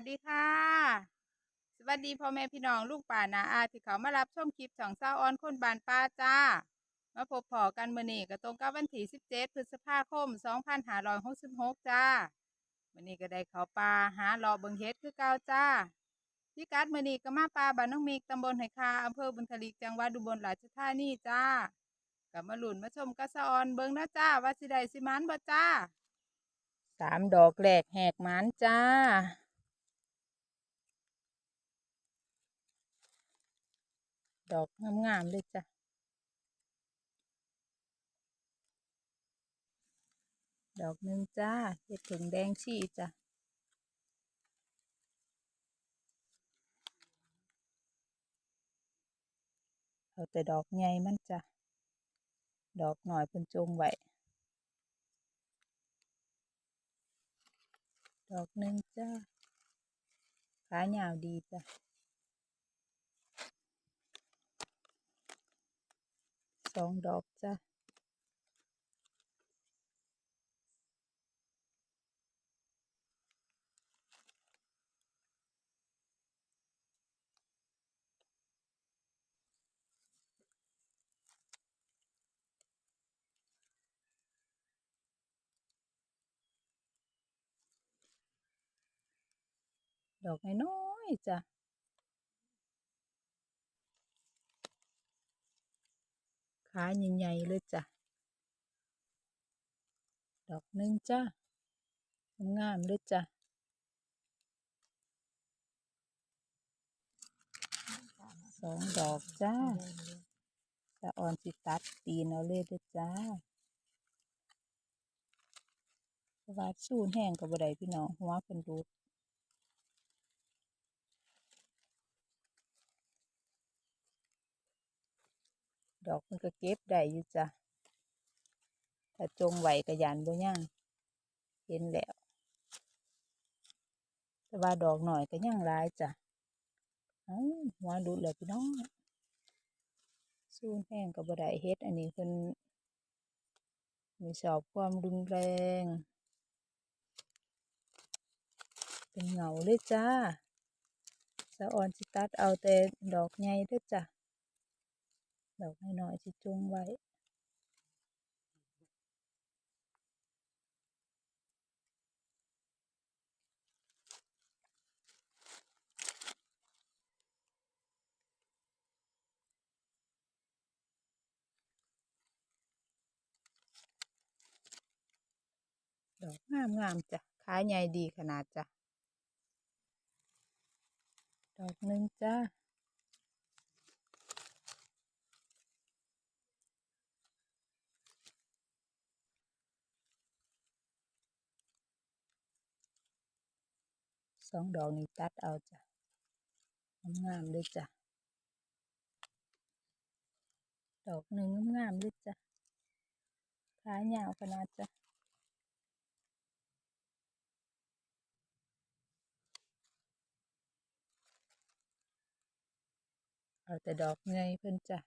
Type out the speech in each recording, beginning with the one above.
วัสดีค่ะ สวัสดีพ่อแม่พี่น้องลูกป่านาอาที่เขามารับชมคลิปช่องเศร้าออนคนบานป้าจ้า มาพบพอกันเมื้อนี้ก็ตรงกับวันที่17 พฤษภาคม 2566 จ้าเมื้อนี้ก็ได้เขาป่าหาเลอเบิงเฮ็ดคือเก่าจ้าพิกัดเมื้อนี้ก็มาป่าบ้านน้องมิกตำบลไหคาอำเภอบุญทลิกจังหวัดอุบลราชธานีจ้าก็มาหลุนมาชมกระสออนเบิงนะจ้าว่าสิได้สิมันบ่จ้าสามดอกแรกแหกมันจ้า ดอกงามๆเลยจ้ะดอกหนึ่งจ้าเห็ดถึงแดงชี่จ้ะเอาแต่ดอกใหญ่มันจ้ะดอกหน่อยเพิ่นจงไว้ดอกหนึ่งจ้าขายาวดีจ้ะ สองดอกจ้ะดอกน้อยๆจ้ะ ขาใหญ่ๆเลยจ้ะ ดอกหนึ่งจ้ะ งามเลยจ้ะสองดอกจ้าจะอ่อนสิตัดตีนเอาเลยเด้อจ้าเพราะว่าสูนแห้งกับบ่ได้พี่น้องหัวเป็นรูด ดอกมันก็เก็บได้อยู่จ้ะถ้าจงไหวกระยันบ่ย่างเห็นแล้ว แต่ว่าดอกหน่อยก็ยังหลายจ้ะเอ้าหัวดูดเลยพี่น้องสูนแห้งกับบ่ได้เฮ็ด อันนี้เพิ่นมีชอบความรุนแรง เป็นเหงาเลยจ้าสะออนสิตัดเอาแต่ดอกใหญ่เด้อจ้ะ ดอกน้อยๆสิจุงไว้ดอกงามงามๆจ้ะ ขายใหญ่ดีขนาดจ้ะ ดอกหนึ่งจ้า สองดอกนี้ตัดเอาจ้ะงามๆเลยจ้ะ ดอกหนึ่งงามๆเลยจ้ะขายาวขนาดจ้ะเอาแต่ดอกไงเพิ่นจ้ะ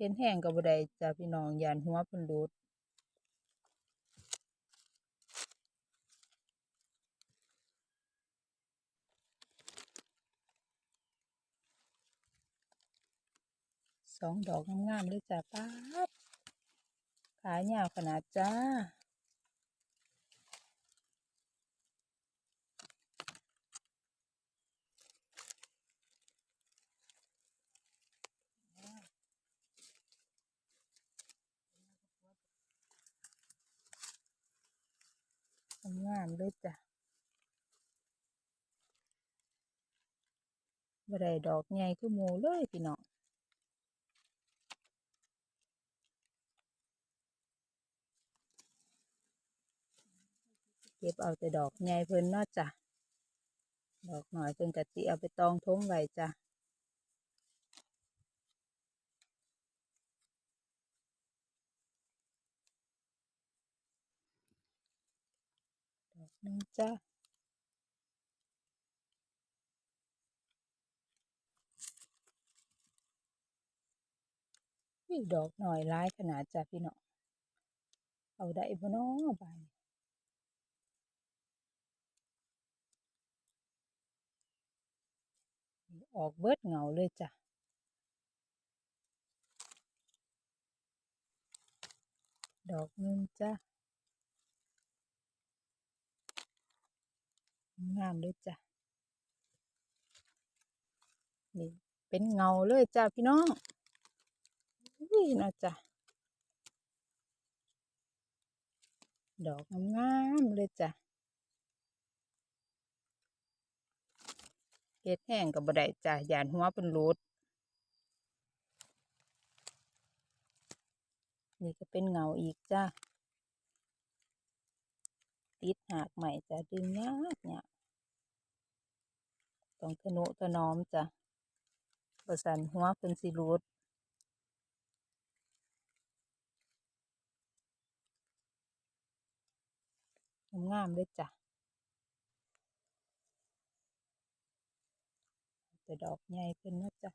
เห็นแห้งกับบ่ไดจ้ะพี่น้องยานหัวเพิ่นรูดสองดอกงามๆเลยจ้ะป้าขายยาวขนาดจ้า งามเลยจ้ะบ่ได้ดอกใหญ่คือหมู่เลยพี่น้องเก็บเอาแต่ดอกใหญ่เพิ่นเนาะจ้ะ ดอกน้อยเพิ่นก็สิเอาไปตองทมไว้จ้ะ ดอกห นึงจ้ะอุ้ยดอกหน่อยร้ายขนาดจ้ะพี่น้องเอาได้บ่น้อบานนี้ออกเบิดเงาเลยจ้ะดอกหนึงจ้ะ งามเลยจ้ะนี่เป็นเงาเลยจ้ะพี่น้องอุ้ยนาะจ้ะดอกงามเลยจ้ะเฮ็ดแห้งกับบ่ได้จ้ะยานหัวเป็นรูดนี่ก็เป็นเงาอีกจ้ะ ติดหากใหม่จะดึงยากเนี่ยต้องทนุถนอมจ้ะประสันหัวเป็นสิรูดงามๆเลยจ้ะแต่ดอกใหญ่เป็นนะจ๊ะ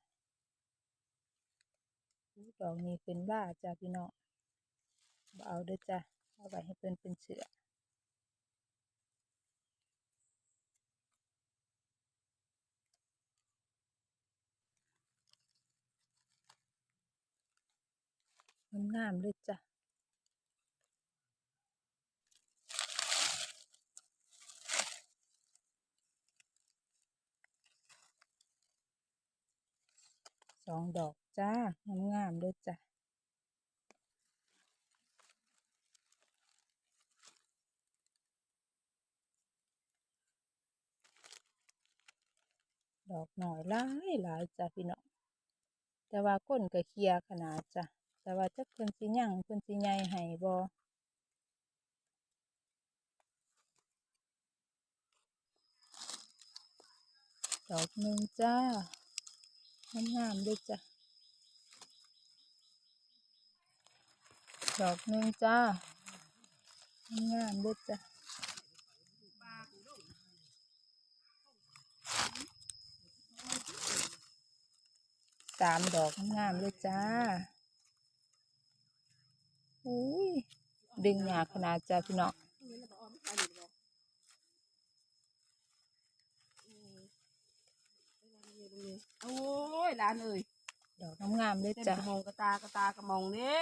ดอกนี้เป็นล่าจ้ะพี่น้องเอาเด้อจ้ะเอาไว้ให้เป็นเป็นเสือ งามเลยจ้ะสองดอกจ้างามๆเลยจ้ะดอกหน่อยหลายหลายจ้ะพี่น้องแต่ว่าก้นก็เคียขนาดจ้ะ แต่ว่าจักเพิ่นสิหยังเพิ่นสิใหญ่ให้บ่ดอกหนึ่งจ้างามๆเลยจ้ะ ดอกหนึ่งจ้างามๆเลยจ้ะสามดอกงามๆเลยจ้า อุ้ยดึงหยากขนาดจ้าพี่น้องโอ้ยร้านเอ้ยดอกงามๆเลยเต็มจ้ากระมองกระตากระตากระมองเด้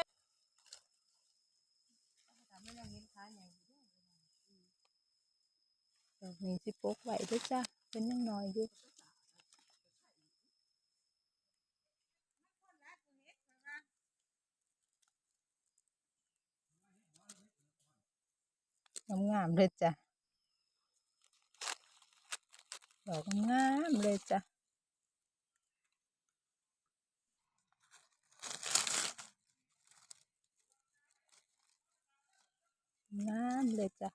ดอกนี้สิปกไว้ด้วยจ้าเป็นยังน้อยอยู่ งามๆเลยจ้ะดอกงามเลยจ้ะงามเลยจ้ะ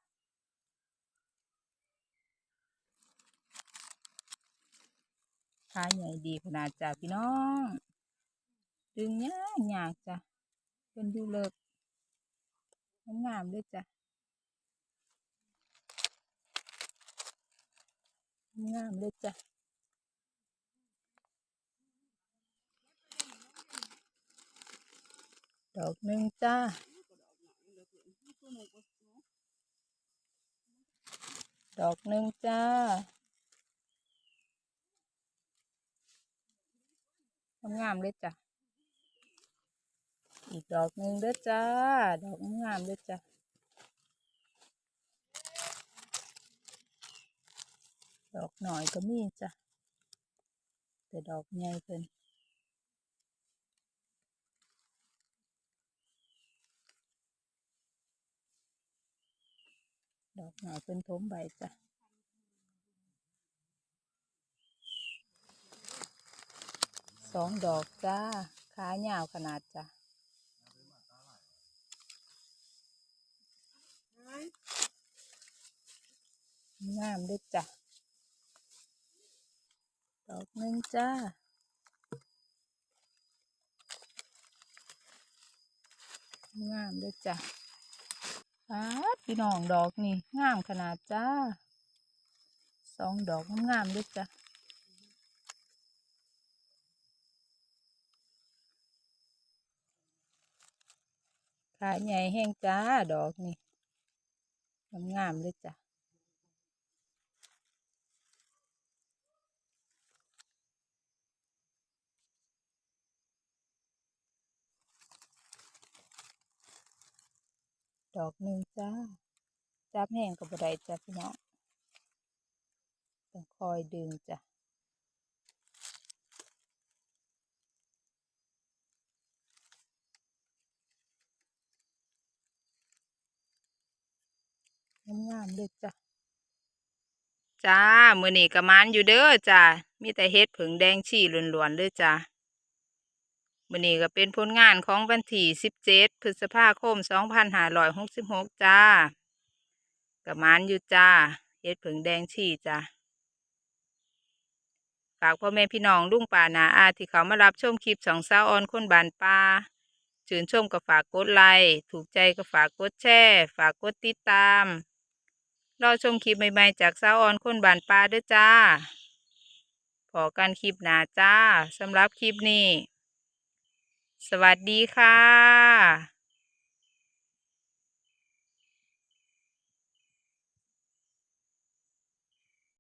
ขาใหญ่ดีขนาดจ้ะพี่น้อง ดึงยากยากจ้ะเป็นดูเลิกงามเลยจ้ะ งามเลยจ้ะดอกหนึ่งจ้าดอกหนึ่งจ้างามๆเลยจ้ะ อีกดอกหนึ่งเด้อจ้า ดอกงามๆเลยจ้ะ ดอกหน่อยก็มีจ้ะ แต่ดอกใหญ่เพิ่นดอกหน่อยเพิ่นทมใบจ้ะสองดอกจ้าขายาวขนาดจ้ะงามด้วยจ้ะ อกหนึ่งจ้า งามด้วยจ้ะป้าดพี่น้องดอกนี่ งามขนาดจ้า สองดอกงามๆด้วยจ้ะขาใหญ่แห้งจ้า ดอกนี่ งามๆเลยจ้ะ ดอกหนึ่งจ้า จับแห้งกับบัไดจ้ะพี่น้องต้องคอยดึงจ้ะงามๆเลยจ้ะจ้า มือนี้ก็มานอยู่เด้อจ้า มีแต่เฮ็ดผึ่งแดงชี่ล้วนๆเลยจ้า มื้อนี้ก็เป็นผลงานของวันที่17พฤษภาคม2566จ้าก็มานอยู่จ้าเฮ็ดผึ่งแดงชี่จ้าฝากพ่อแม่พี่น้องลุงป่านาอาที่เขามารับชมคลิปสองสาวออนคนบานป่าชื่นชมก็ฝากกดไลค์ถูกใจก็ฝากกดแชร์ฝากกดติดตามรอชมคลิปใหม่ๆจากสาวออนคนบานป่าด้วยจ้าพอกันคลิปหนาจ้าสำหรับคลิปนี้ สวัสดีค่ะ